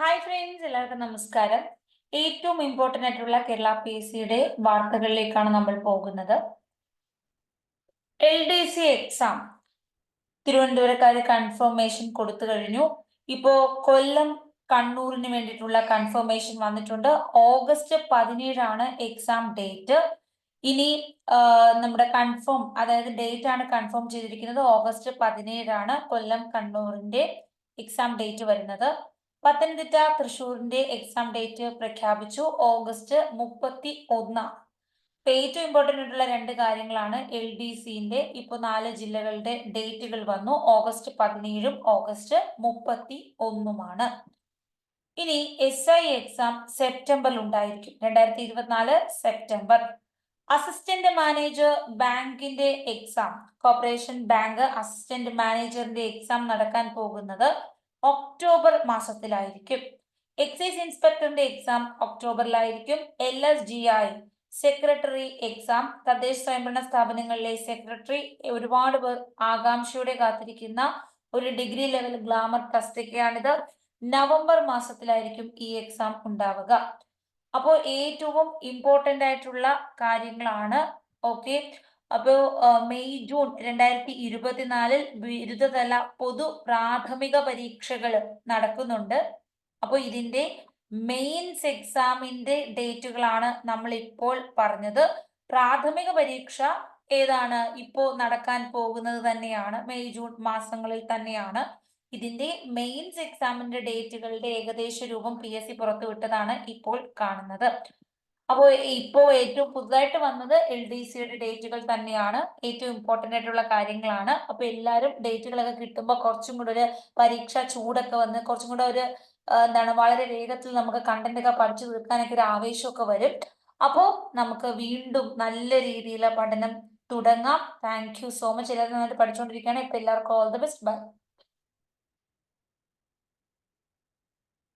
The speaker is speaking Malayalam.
ഹായ് ഫ്രണ്ട്സ് എല്ലാവർക്കും നമസ്കാരം. ഏറ്റവും ഇമ്പോർട്ടന്റ് ആയിട്ടുള്ള കേരള പി എസ് സിയുടെ വാർത്തകളിലേക്കാണ് നമ്മൾ പോകുന്നത്. എൽ ഡി സി എക്സാം തിരുവനന്തപുരക്കാര് കൺഫർമേഷൻ കൊടുത്തു കഴിഞ്ഞു. ഇപ്പോ കൊല്ലം കണ്ണൂരിന് വേണ്ടിയിട്ടുള്ള കൺഫർമേഷൻ വന്നിട്ടുണ്ട്. ഓഗസ്റ്റ് പതിനേഴാണ് എക്സാം ഡേറ്റ് ഇനി നമ്മുടെ കൺഫേം അതായത് ഡേറ്റ് ആണ് കൺഫേം ചെയ്തിരിക്കുന്നത്. ഓഗസ്റ്റ് പതിനേഴാണ് കൊല്ലം കണ്ണൂരിന്റെ എക്സാം ഡേറ്റ് വരുന്നത്. പത്തനംതിട്ട തൃശൂരിന്റെ എക്സാം ഡേറ്റ് പ്രഖ്യാപിച്ചു. ഓഗസ്റ്റ് മുപ്പത്തി ഒന്നാം ഏറ്റവും ഇമ്പോർട്ടന്റ് ആയിട്ടുള്ള രണ്ട് കാര്യങ്ങളാണ് എൽ ഡി സിന്റെ ഇപ്പൊ നാല് ജില്ലകളുടെ ഡേറ്റുകൾ വന്നു. ഓഗസ്റ്റ് പതിനേഴും ഓഗസ്റ്റ് മുപ്പത്തി ഒന്നുമാണ് ഇനി എസ് ഐ എക്സാം സെപ്റ്റംബറിൽ ഉണ്ടായിരിക്കും. രണ്ടായിരത്തി ഇരുപത്തിനാല് സെപ്റ്റംബർ അസിസ്റ്റന്റ് മാനേജർ ബാങ്കിന്റെ എക്സാം കോർപ്പറേഷൻ ബാങ്ക് അസിസ്റ്റന്റ് മാനേജറിന്റെ എക്സാം നടക്കാൻ പോകുന്നത് ഒക്ടോബർ മാസത്തിലായിരിക്കും. എക്സൈസ് ഇൻസ്പെക്ടറിന്റെ exam ഒക്ടോബറിലായിരിക്കും. L S G I secretary exam തദ്ദേശ സ്വയംഭരണ സ്ഥാപനങ്ങളിലെ സെക്രട്ടറി ഒരുപാട് പേർ ആകാംക്ഷയോടെ കാത്തിരിക്കുന്ന ഒരു ഡിഗ്രി ലെവൽ ഗ്ലാമർ തസ്തികയാണിത് നവംബർ മാസത്തിലായിരിക്കും ഈ എക്സാം ഉണ്ടാവുക. അപ്പോൾ ഏറ്റവും ഇമ്പോർട്ടന്റ് ആയിട്ടുള്ള കാര്യങ്ങളാണ്. ഓക്കെ അപ്പോ മെയ് ജൂൺ രണ്ടായിരത്തി ഇരുപത്തിനാലിൽ ബിരുദതല പൊതു പ്രാഥമിക പരീക്ഷകൾ നടക്കുന്നുണ്ട്. അപ്പോൾ ഇതിന്റെ മെയിൻസ് എക്സാമിന്റെ ഡേറ്റുകളാണ് നമ്മൾ ഇപ്പോൾ പറഞ്ഞത്. പ്രാഥമിക പരീക്ഷ ഏതാണ് ഇപ്പോ നടക്കാൻ പോകുന്നത് തന്നെയാണ് മെയ് ജൂൺ മാസങ്ങളിൽ തന്നെയാണ്. ഇതിന്റെ മെയിൻസ് എക്സാമിന്റെ ഡേറ്റുകളുടെ ഏകദേശ രൂപം പി എസ് സി പുറത്തുവിട്ടതാണ് ഇപ്പോൾ കാണുന്നത്. അപ്പോൾ ഇപ്പോൾ ഏറ്റവും പുതുതായിട്ട് വന്നത് എൽ ഡി സിയുടെ ഡേറ്റുകൾ തന്നെയാണ്. ഏറ്റവും ഇമ്പോർട്ടന്റ് ആയിട്ടുള്ള കാര്യങ്ങളാണ്. അപ്പോൾ എല്ലാവരും ഡേറ്റുകളൊക്കെ കിട്ടുമ്പോൾ കുറച്ചും കൂടെ ഒരു പരീക്ഷ ചൂടൊക്കെ വന്ന് കുറച്ചും കൂടെ ഒരു എന്താണ് വളരെ വേഗത്തിൽ നമുക്ക് കണ്ടന്റ് ഒക്കെ പഠിച്ചു തീർക്കാനൊക്കെ ഒരു ആവേശമൊക്കെ വരും. അപ്പോൾ നമുക്ക് വീണ്ടും നല്ല രീതിയിലുള്ള പഠനം തുടങ്ങാം. താങ്ക് യു സോ മച്ച് എല്ലാവരും നന്നായിട്ട് പഠിച്ചുകൊണ്ടിരിക്കുകയാണ് ഇപ്പൊ എല്ലാവർക്കും ഓൾ ദി ബെസ്റ്റ് ബൈ